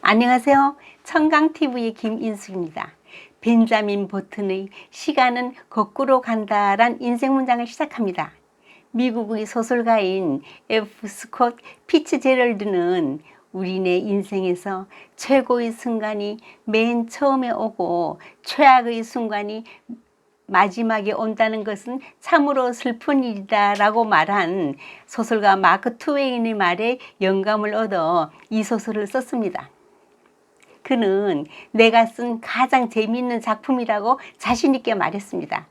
안녕하세요. 청강TV의 김인숙입니다. 벤자민 보튼의 시간은 거꾸로 간다란 인생 문장을 시작합니다. 미국의 소설가인 F. 스콧 피츠제럴드는 우리네 인생에서 최고의 순간이 맨 처음에 오고 최악의 순간이 마지막에 온다는 것은 참으로 슬픈 일이다 라고 말한 소설가 마크 트웨인의 말에 영감을 얻어 이 소설을 썼습니다. 그는 내가 쓴 가장 재미있는 작품이라고 자신있게 말했습니다.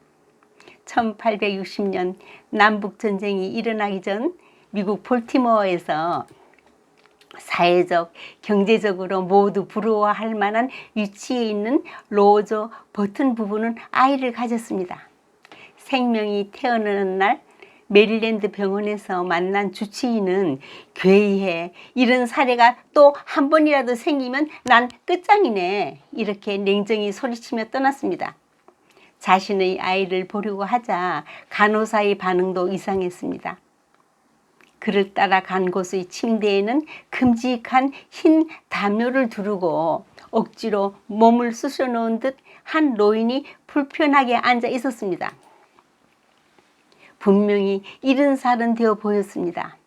1860년 남북전쟁이 일어나기 전 미국 볼티모어에서 사회적, 경제적으로 모두 부러워할 만한 위치에 있는 로저 버튼 부부는 아이를 가졌습니다. 생명이 태어나는 날 메릴랜드 병원에서 만난 주치의는 괴이해 이런 사례가 또 한 번이라도 생기면 난 끝장이네 이렇게 냉정히 소리치며 떠났습니다. 자신의 아이를 보려고 하자 간호사의 반응도 이상했습니다. 그를 따라 간 곳의 침대에는 큼직한 흰 담요를 두르고 억지로 몸을 쑤셔 놓은 듯 한 노인이 불편하게 앉아 있었습니다. 분명히 이른 살은 되어 보였습니다.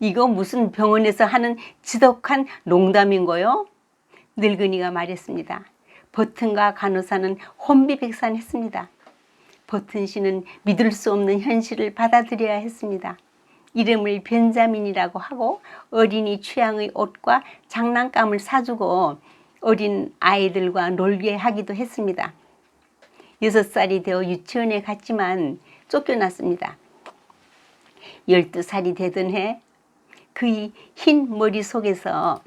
이거 무슨 병원에서 하는 지독한 농담인 거요? 늙은이가 말했습니다. 버튼과 간호사는 혼비백산했습니다. 버튼 씨는 믿을 수 없는 현실을 받아들여야 했습니다. 이름을 벤자민이라고 하고 어린이 취향의 옷과 장난감을 사주고 어린 아이들과 놀게 하기도 했습니다. 여섯 살이 되어 유치원에 갔지만 쫓겨났습니다. 열두 살이 되던 해 그의 흰 머리 속에서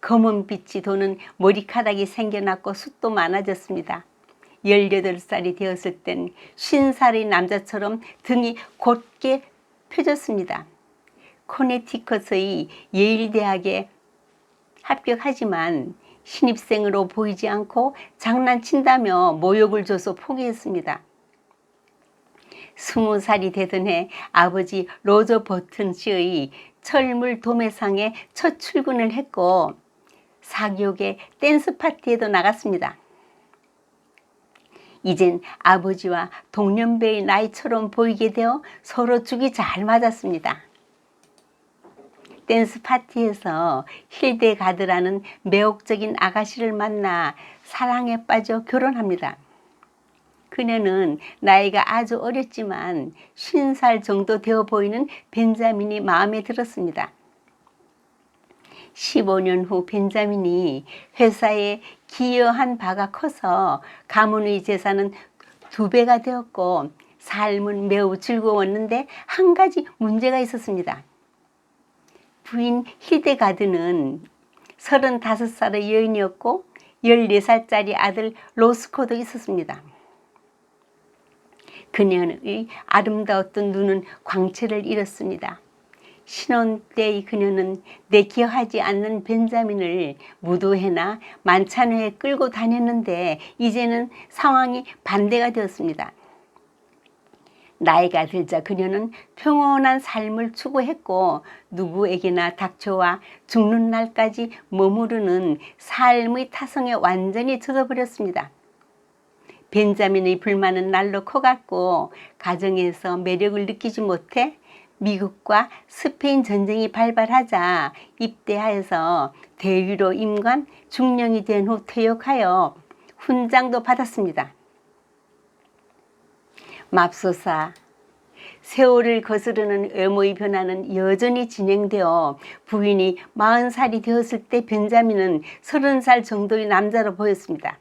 검은 빛이 도는 머리카락이 생겨났고 숱도 많아졌습니다. 18살이 되었을 땐 50살의 남자처럼 등이 곧게 펴졌습니다. 코네티컷의 예일대학에 합격하지만 신입생으로 보이지 않고 장난친다며 모욕을 줘서 포기했습니다. 스무 살이 되던 해 아버지 로저 버튼 씨의 철물 도매상에 첫 출근을 했고 사교계 댄스 파티에도 나갔습니다. 이젠 아버지와 동년배의 나이처럼 보이게 되어 서로 죽이 잘 맞았습니다. 댄스 파티에서 힐데 가드라는 매혹적인 아가씨를 만나 사랑에 빠져 결혼합니다. 그녀는 나이가 아주 어렸지만 50살 정도 되어 보이는 벤자민이 마음에 들었습니다. 15년 후 벤자민이 회사에 기여한 바가 커서 가문의 재산은 두 배가 되었고 삶은 매우 즐거웠는데 한 가지 문제가 있었습니다. 부인 히데가드는 35살의 여인이었고 14살짜리 아들 로스코도 있었습니다. 그녀의 아름다웠던 눈은 광채를 잃었습니다. 신혼 때의 그녀는 내기하지 않는 벤자민을 무도회나 만찬회에 끌고 다녔는데 이제는 상황이 반대가 되었습니다. 나이가 들자 그녀는 평온한 삶을 추구했고 누구에게나 닥쳐와 죽는 날까지 머무르는 삶의 타성에 완전히 젖어버렸습니다. 벤자민의 불만은 날로 커갔고 가정에서 매력을 느끼지 못해 미국과 스페인 전쟁이 발발하자 입대하여서 대위로 임관 중령이 된 후 퇴역하여 훈장도 받았습니다. 맙소사 세월을 거스르는 외모의 변화는 여전히 진행되어 부인이 40살이 되었을 때 벤자민은 30살 정도의 남자로 보였습니다.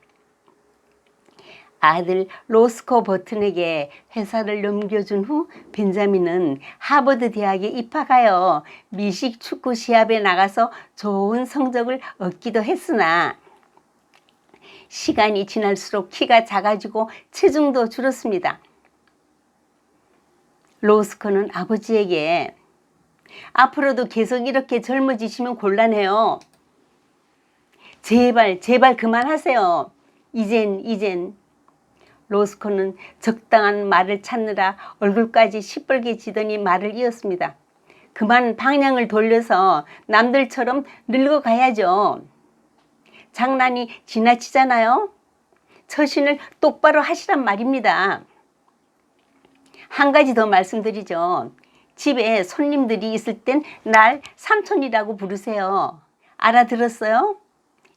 아들 로스코 버튼에게 회사를 넘겨준 후 벤자민은 하버드 대학에 입학하여 미식 축구 시합에 나가서 좋은 성적을 얻기도 했으나 시간이 지날수록 키가 작아지고 체중도 줄었습니다. 로스코는 아버지에게 앞으로도 계속 이렇게 젊어지시면 곤란해요. 제발, 제발 그만하세요. 이젠, 이젠. 로스코는 적당한 말을 찾느라 얼굴까지 시뻘개지더니 말을 이었습니다. 그만 방향을 돌려서 남들처럼 늙어가야죠. 장난이 지나치잖아요. 처신을 똑바로 하시란 말입니다. 한 가지 더 말씀드리죠. 집에 손님들이 있을 땐 날 삼촌이라고 부르세요. 알아들었어요?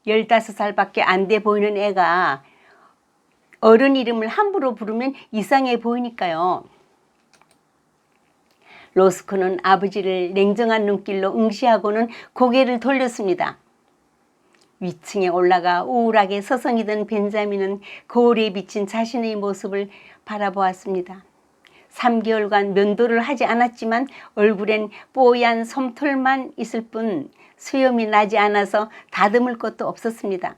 15살밖에 안 돼 보이는 애가 어른 이름을 함부로 부르면 이상해 보이니까요. 로스코는 아버지를 냉정한 눈길로 응시하고는 고개를 돌렸습니다. 위층에 올라가 우울하게 서성이던 벤자민은 거울에 비친 자신의 모습을 바라보았습니다. 3개월간 면도를 하지 않았지만 얼굴엔 뽀얀 솜털만 있을 뿐 수염이 나지 않아서 다듬을 것도 없었습니다.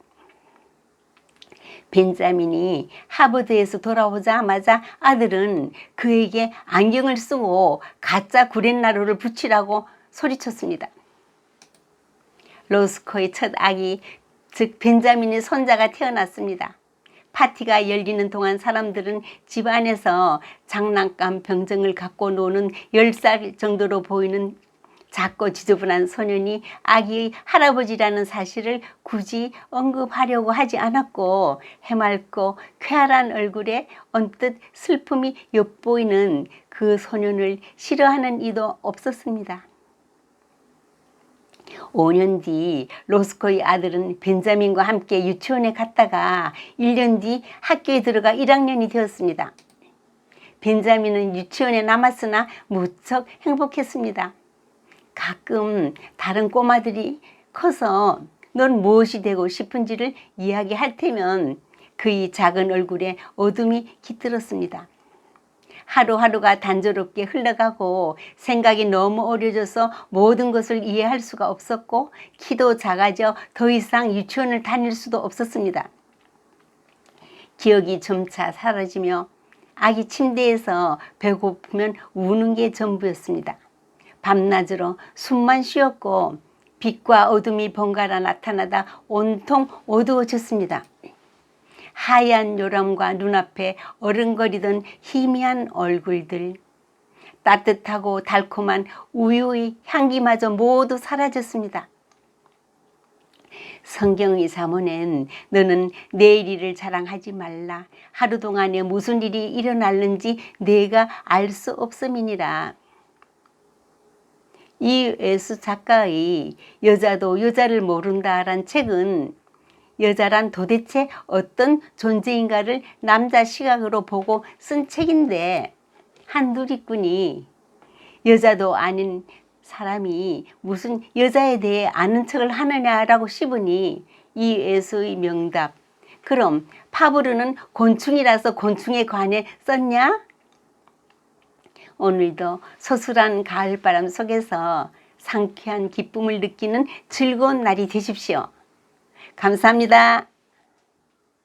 벤자민이 하버드에서 돌아오자마자 아들은 그에게 안경을 쓰고 가짜 구렛나루를 붙이라고 소리쳤습니다. 로스코의 첫 아기, 즉 벤자민의 손자가 태어났습니다. 파티가 열리는 동안 사람들은 집 안에서 장난감 병정을 갖고 노는 10살 정도로 보이는 작고 지저분한 소년이 아기의 할아버지라는 사실을 굳이 언급하려고 하지 않았고 해맑고 쾌활한 얼굴에 언뜻 슬픔이 엿보이는 그 소년을 싫어하는 이도 없었습니다. 5년 뒤 로스코의 아들은 벤자민과 함께 유치원에 갔다가 1년 뒤 학교에 들어가 1학년이 되었습니다. 벤자민은 유치원에 남았으나 무척 행복했습니다. 가끔 다른 꼬마들이 커서 넌 무엇이 되고 싶은지를 이야기할 테면 그의 작은 얼굴에 어둠이 깃들었습니다. 하루하루가 단조롭게 흘러가고 생각이 너무 어려져서 모든 것을 이해할 수가 없었고 키도 작아져 더 이상 유치원을 다닐 수도 없었습니다. 기억이 점차 사라지며 아기 침대에서 배고프면 우는 게 전부였습니다. 밤낮으로 숨만 쉬었고 빛과 어둠이 번갈아 나타나다 온통 어두워졌습니다. 하얀 요람과 눈앞에 어른거리던 희미한 얼굴들, 따뜻하고 달콤한 우유의 향기마저 모두 사라졌습니다. 성경의 사문엔 너는 내일 일을 자랑하지 말라. 하루 동안에 무슨 일이 일어났는지 내가 알 수 없음이니라. 이 예수 작가의 여자도 여자를 모른다란 책은 여자란 도대체 어떤 존재인가를 남자 시각으로 보고 쓴 책인데 한 누리꾼이 여자도 아닌 사람이 무슨 여자에 대해 아는 척을 하느냐라고 씹으니 이 예수의 명답 그럼 파브르는 곤충이라서 곤충에 관해 썼냐? 오늘도 소술한 가을바람 속에서 상쾌한 기쁨을 느끼는 즐거운 날이 되십시오. 감사합니다.